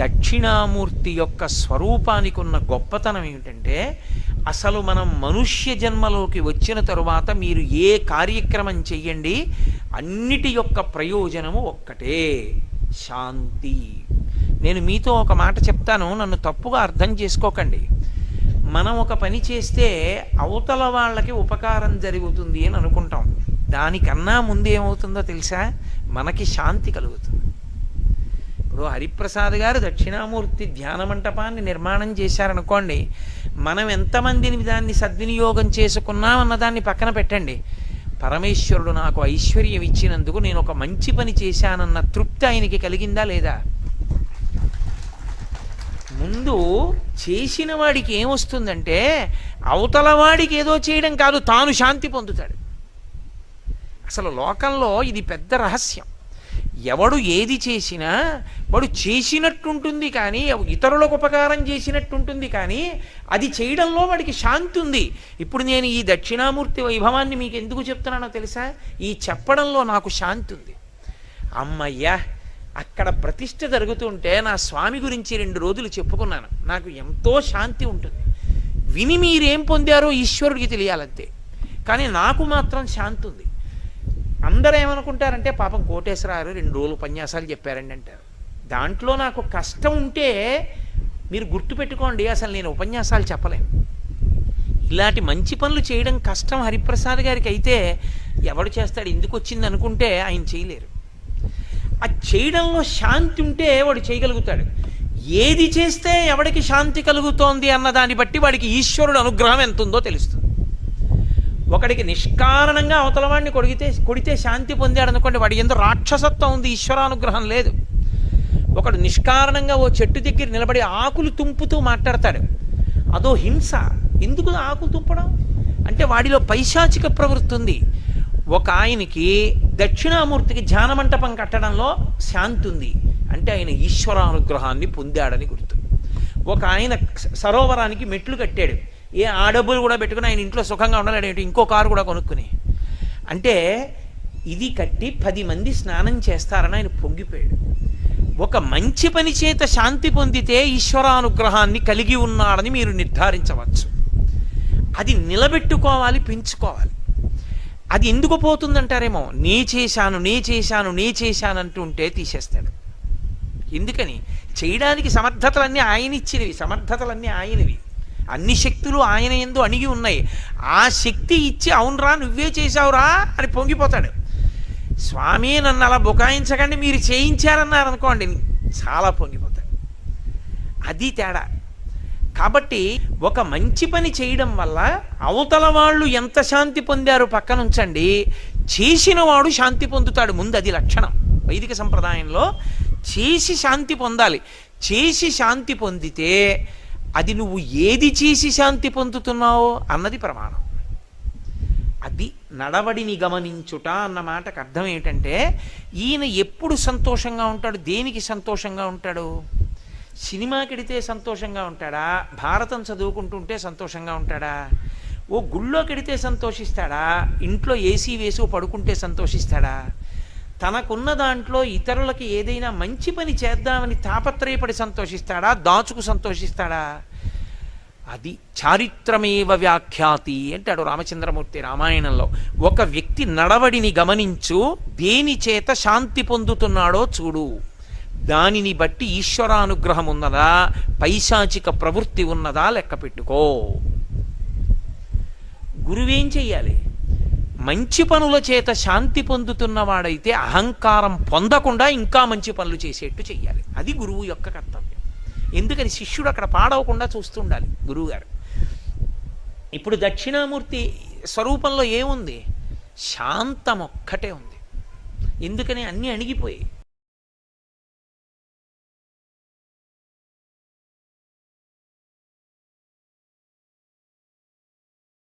దక్షిణామూర్తి యొక్క స్వరూపానికి ఉన్న గొప్పతనం ఏమిటంటే అసలు మనం మనుష్య జన్మలోకి వచ్చిన తరువాత మీరు ఏ కార్యక్రమం చెయ్యండి అన్నిటి యొక్క ప్రయోజనము ఒక్కటే శాంతి. నేను మీతో ఒక మాట చెప్తాను నన్ను తప్పుగా అర్థం చేసుకోకండి. మనం ఒక పని చేస్తే అవతల వాళ్ళకి ఉపకారం జరుగుతుంది అని అనుకుంటాం. దానికన్నా ముందు ఏమవుతుందో తెలుసా? మనకి శాంతి కలుగుతుంది. ఇప్పుడు హరిప్రసాద్ గారు దక్షిణామూర్తి ధ్యాన మంటపాన్ని నిర్మాణం చేశారనుకోండి మనం ఎంతమందిని దాన్ని సద్వినియోగం చేసుకున్నామన్న దాన్ని పక్కన పెట్టండి. పరమేశ్వరుడు నాకు ఐశ్వర్యం ఇచ్చినందుకు నేను ఒక మంచి పని చేశానన్న తృప్తి ఆయనకి కలిగిందా లేదా? ముందు చేసిన వాడికి ఏమొస్తుందంటే అవతల వాడికి ఏదో చేయడం కాదు తాను శాంతి పొందుతాడు. అసలు లోకంలో ఇది పెద్ద రహస్యం. ఎవడు ఏది చేసినా వాడు చేసినట్టుంటుంది కానీ ఇతరులకు ఉపకారం చేసినట్టుంటుంది కానీ అది చేయడంలో వాడికి శాంతి ఉంది. ఇప్పుడు నేను ఈ దక్షిణామూర్తి వైభవాన్ని మీకు ఎందుకు చెప్తున్నానో తెలుసా? ఈ చెప్పడంలో నాకు శాంతి ఉంది. అమ్మయ్యా అక్కడ ప్రతిష్ట జరుగుతుంటే నా స్వామి గురించి రెండు రోజులు చెప్పుకున్నాను. నాకు ఎంతో శాంతి ఉంటుంది. విని మీరేం పొందారో ఈశ్వరుడికి తెలియాలంతే. కానీ నాకు మాత్రం శాంతి ఉంది. అందరూ ఏమనుకుంటారంటే పాపం కోటేశ్వరారు రెండు రోజులు ఉపన్యాసాలు చెప్పారండి అంటారు. దాంట్లో నాకు కష్టం ఉంటే మీరు గుర్తుపెట్టుకోండి అసలు నేను ఉపన్యాసాలు చెప్పలేను. ఇలాంటి మంచి పనులు చేయడం కష్టం హరిప్రసాద్ గారికి అయితే ఎవడు చేస్తాడు ఎందుకు వచ్చింది అనుకుంటే ఆయన చేయలేరు. ఆ చేయడంలో శాంతి ఉంటే వాడు చేయగలుగుతాడు. ఏది చేస్తే ఎవడికి శాంతి కలుగుతోంది అన్న దాన్ని బట్టి వాడికి ఈశ్వరుడు అనుగ్రహం ఎంత ఉందో తెలుస్తుంది. ఒకడికి నిష్కారణంగా అవతలవాడిని కొడిగితే కొడితే శాంతి పొందాడు అనుకోండి వాడి ఎందుకు రాక్షసత్వం ఉంది ఈశ్వరానుగ్రహం లేదు. ఒకడు నిష్కారణంగా ఓ చెట్టు దగ్గర నిలబడి ఆకులు తుంపుతూ మాట్లాడతాడు. అదో హింస. ఎందుకు ఆకులు తుంపడం? అంటే వాడిలో పైశాచిక ప్రవృత్తి ఉంది. ఒక ఆయనకి దక్షిణామూర్తికి ధ్యాన మంటపం కట్టడంలో శాంతి ఉంది. అంటే ఆయన ఈశ్వరానుగ్రహాన్ని పొందాడని గుర్తు. ఒక ఆయన సరోవరానికి మెట్లు కట్టాడు. ఏ ఆ డబ్బులు కూడా పెట్టుకుని ఆయన ఇంట్లో సుఖంగా ఉండలేడు ఇంకో కారు కూడా కొనుక్కుని. అంటే ఇది కట్టి పది మంది స్నానం చేస్తారని ఆయన పొంగిపోయాడు. ఒక మంచి పని చేత శాంతి పొందితే ఈశ్వరానుగ్రహాన్ని కలిగి ఉన్నాడని మీరు నిర్ధారించవచ్చు. అది నిలబెట్టుకోవాలి పెంచుకోవాలి. అది ఎందుకు పోతుందంటారేమో? నే చేశాను నే చేశాను నే చేశాను అంటుంటే తీసేస్తాడు. ఎందుకని? చేయడానికి సమర్థతలన్నీ ఆయన ఇచ్చినవి సమర్థతలన్నీ ఆయనవి. అన్ని శక్తులు ఆయన ఎందు అణిగి ఉన్నాయి. ఆ శక్తి ఇచ్చి అవునరా నువ్వే చేశావురా అని పొంగిపోతాడు. స్వామి నన్ను అలా బుకాయించకండి మీరు చేయించారన్నారు అనుకోండి చాలా పొంగిపోతాడు. అది తేడా. కాబట్టి ఒక మంచి పని చేయడం వల్ల అవతల వాళ్ళు ఎంత శాంతి పొందారు పక్కనుంచండి. చేసినవాడు శాంతి పొందుతాడు. ముందు అది లక్షణం. వైదిక సంప్రదాయంలో చేసి శాంతి పొందాలి. చేసి శాంతి పొందితే అది నువ్వు ఏది చేసి శాంతి పొందుతున్నావో అన్నది ప్రమాణం. అది నడవడిని గమనించుట అన్న మాటకు అర్థం ఏంటంటే ఈయన ఎప్పుడు సంతోషంగా ఉంటాడు? దేనికి సంతోషంగా ఉంటాడు? సినిమాకెడితే సంతోషంగా ఉంటాడా? భారతం చదువుకుంటుంటే సంతోషంగా ఉంటాడా? ఓ గుళ్ళోకెడితే సంతోషిస్తాడా? ఇంట్లో ఏసీ వేసి పడుకుంటే సంతోషిస్తాడా? తనకున్న దాంట్లో ఇతరులకి ఏదైనా మంచి పని చేద్దామని తాపత్రయపడి సంతోషిస్తాడా? దాచుకు సంతోషిస్తాడా? అది చారిత్రమేవ వ్యాఖ్యాతి అంటాడు రామచంద్రమూర్తి రామాయణంలో. ఒక వ్యక్తి నడవడిని గమనించు దేని చేత శాంతి పొందుతున్నాడో చూడు. దానిని బట్టి ఈశ్వరానుగ్రహం ఉన్నదా? పైశాచిక ప్రవృత్తి ఉన్నదా? లెక్క పెట్టుకో. గురువేం చెయ్యాలి? మంచి పనుల చేత శాంతి పొందుతున్నవాడైతే అహంకారం పొందకుండా ఇంకా మంచి పనులు చేసేట్టు చెయ్యాలి. అది గురువు యొక్క కర్తవ్యం. ఎందుకని? శిష్యుడు అక్కడ పాడవకుండా చూస్తుండాలి గురువుగారు. ఇప్పుడు దక్షిణామూర్తి స్వరూపంలో ఏముంది? శాంతం ఒక్కటే ఉంది. ఎందుకని? అన్నీ అణిగిపోయాయి.